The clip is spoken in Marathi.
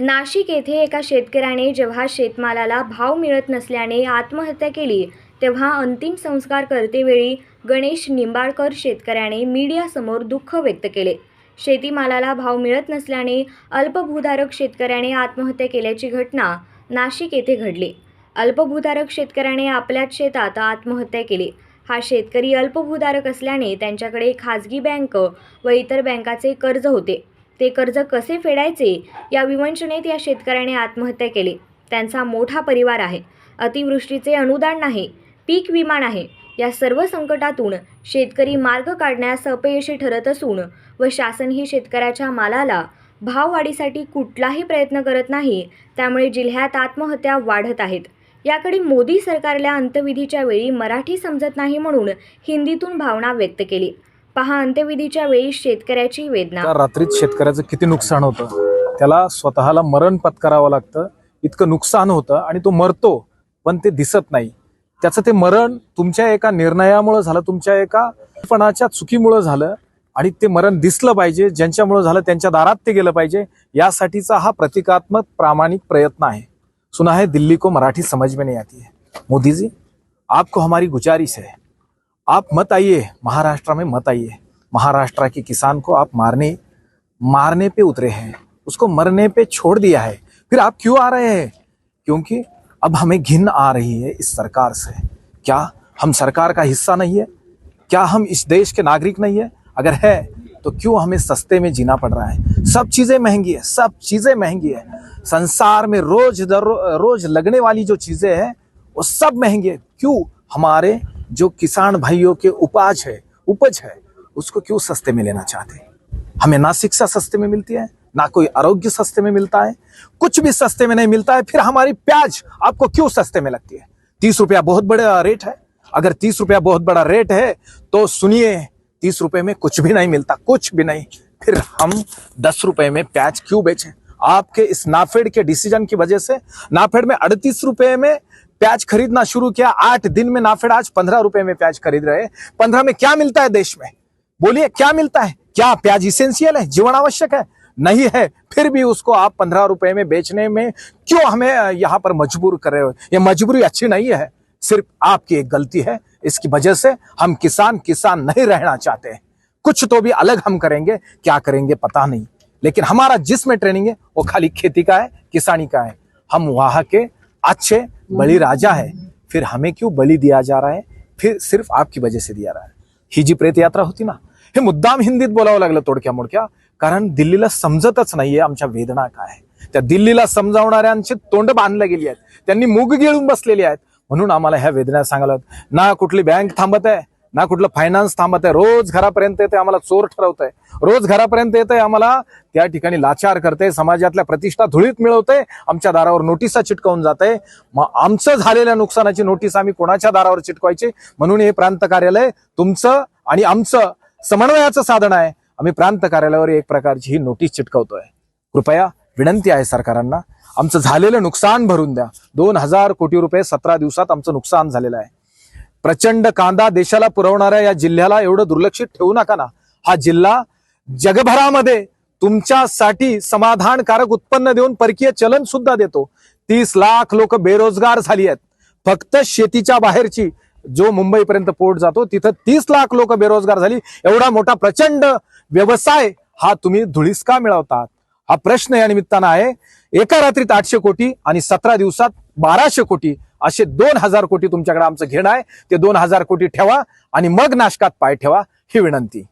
नाशिक येथे एका शेतकऱ्याने जेव्हा शेतमालाला भाव मिळत नसल्याने आत्महत्या केली तेव्हा अंतिम संस्कार करतेवेळी गणेश निंबाळकर शेतकऱ्याने मीडियासमोर दुःख व्यक्त केले. शेतीमालाला भाव मिळत नसल्याने अल्पभूधारक शेतकऱ्याने आत्महत्या केल्याची घटना नाशिक येथे घडली. अल्पभूधारक शेतकऱ्याने आपल्याच शेतात आत्महत्या केली. हा शेतकरी अल्पभूधारक असल्याने त्यांच्याकडे खाजगी बँक व इतर बँकाचे कर्ज होते. ते कर्ज कसे फेडायचे या विवंचनेत या शेतकऱ्याने आत्महत्या केली. त्यांचा मोठा परिवार आहे. अतिवृष्टीचे अनुदान नाही. पीक विमा नाही. या सर्व संकटातून शेतकरी मार्ग काढण्यास अपयशी ठरत असून व शासनही शेतकऱ्याच्या मालाला भाववाढीसाठी कुठलाही प्रयत्न करत नाही त्यामुळे जिल्ह्यात आत्महत्या वाढत आहेत. याकडे मोदी सरकारला अंत्यविधीच्या वेळी मराठी समजत नाही म्हणून हिंदीतून भावना व्यक्त केली. पहा अंत्यविधीच्या वेळी शेतकऱ्याची वेदना. रात्रीत शेतकऱ्याचं किती नुकसान होतं? त्याला स्वतःला मरण पत्करावं लागतं. इतकं नुकसान होतं आणि तो मरतो पण ते दिसत नाही. त्याचं ते मरण तुमच्या एका निर्णयामुळं झालं तुमच्या एका पणाच्या झालं आणि ते मरण दिसलं पाहिजे ज्यांच्यामुळं झालं त्यांच्या दारात ते गेलं पाहिजे यासाठीचा हा प्रतिकात्मक प्रामाणिक प्रयत्न आहे. सुना है दिल्ली को मराठी समझ में नहीं आती है. मोदी जी आपको हमारी गुजारिश है. आप मत आइए, महाराष्ट्र में मत आइए। महाराष्ट्र के किसान को आप मारने मारने पे उतरे हैं। उसको मरने पे छोड़ दिया है। फिर आप क्यों आ रहे हैं? क्योंकि अब हमें घिन आ रही है इस सरकार से। क्या हम सरकार का हिस्सा नहीं है? क्या हम इस देश के नागरिक नहीं है? अगर है तो क्यों हमें सस्ते में जीना पड़ रहा है? सब चीज़ें महँगी है, सब चीज़ें महँगी है। संसार में रोज दर, रोज लगने वाली जो चीज़ें हैं, वो सब महँगी है। क्यों? हमारे जो किसान भाइयों के उपाज है, उपज है, उसको क्यों सस्ते में लेना चाहते हमें ना शिक्षा सस्ते में मिलती है, ना कोई आरोग्य सस्ते में मिलता है। कुछ भी सस्ते में नहीं मिलता है, फिर हमारी प्याज आपको क्यों सस्ते में लगती है? तीस रुपया बहुत बड़ा रेट है। अगर तीस रुपया बहुत बड़ा रेट है तो सुनिए, तीस रुपए में कुछ भी नहीं मिलता, कुछ भी नहीं। फिर हम दस रुपए में प्याज क्यों बेचें? आपके इस नाफेड के डिसीज़न की वजह से, नाफेड में अड़तीस रुपए में प्याज खरीदना शुरू किया। आठ दिन में नाफेड आज पंद्रह रुपए में प्याज खरीद रहे पंद्रह में क्या मिलता है देश में? बोलिए, क्या मिलता है? क्या प्याज इसेंशियल है? जीवन आवश्यक है? नहीं है, फिर भी उसको आप पंद्रह रुपए में बेचने में क्यों हमें यहाँ पर मजबूर कर रहे हो? ये मजबूरी अच्छी नहीं है, सिर्फ़ आपकी एक गलती है। इसकी वजह से हम किसान किसान नहीं रहना चाहते हैं। कुछ तो भी अलग हम करेंगे, क्या करेंगे पता नहीं। लेकिन हमारा जिसमें ट्रेनिंग है, वो खाली खेती का है, किसानी का है। हम वहाँ के अच्छे बलि राजा है फिर हमें क्यों बलि दिया जा रहा है? फिर सिर्फ आपकी वजह से दिया रहा है। ही जी प्रेत यात्रा होती ना? हे मुद्दाम हिंदीत बोलावं लागलं तोडक्या मोडक्या? कारण दिल्लीला समजतच नाहीये आमच्या वेदना काय आहे त्या दिल्लीला समजावणाऱ्यांची तोंड बांधल्या गेली आहेत. त्यांनी मूग गिळून बसलेली आहेत. म्हणून आम्हाला ह्या वेदना सांगायला ना कुठली बँक थांबत आहे? ना कुठलं फायनान्स थांबत आहे रोज घरापर्यंत येते आम्हाला चोर ठरवत आहे रोज घरापर्यंत येते आम्हाला त्या ठिकाणी लाचार करते समाजातल्या प्रतिष्ठा धुळीत मिळवते आमच्या दारावर नोटिसा चिटकवून जाते मग आमचं झालेल्या नुकसानाची नोटीस आम्ही कोणाच्या दारावर चिटकवायची? म्हणून हे प्रांत कार्यालय तुमचं आणि आमचं समन्वयाचं साधन आहे. आम्ही प्रांत कार्यालयावर एक प्रकारची ही नोटीस चिटकवतोय. कृपया विनंती आहे सरकारांना आमचं झालेलं नुकसान भरून द्या. दोन हजार कोटी रुपये सतरा दिवसात आमचं नुकसान झालेलं आहे. प्रचंड कांदा देशाला पुरवणाऱ्या या जिल्ह्याला एवढं दुर्लक्षित ठेवू नका ना. हा जिल्हा जगभरामध्ये तुमच्यासाठी समाधानकारक उत्पन्न देऊन परकीय चलन सुद्धा देतो. तीस लाख लोक बेरोजगार झाली आहेत. फक्त शेतीच्या बाहेरची जो मुंबईपर्यंत पोट जातो तिथं तीस लाख लोक बेरोजगार झाली. एवढा मोठा प्रचंड व्यवसाय हा तुम्ही धुळीस का मिळवतात? हा प्रश्न या निमित्तानं आहे. एका रात्रीत आठशे कोटी आणि सतरा दिवसात बाराशे कोटी असे दोन हजार कोटी तुमच्याकडे आमचं घेणं आहे. ते दोन हजार कोटी ठेवा आणि मग नाशकात पाय ठेवा ही विनंती.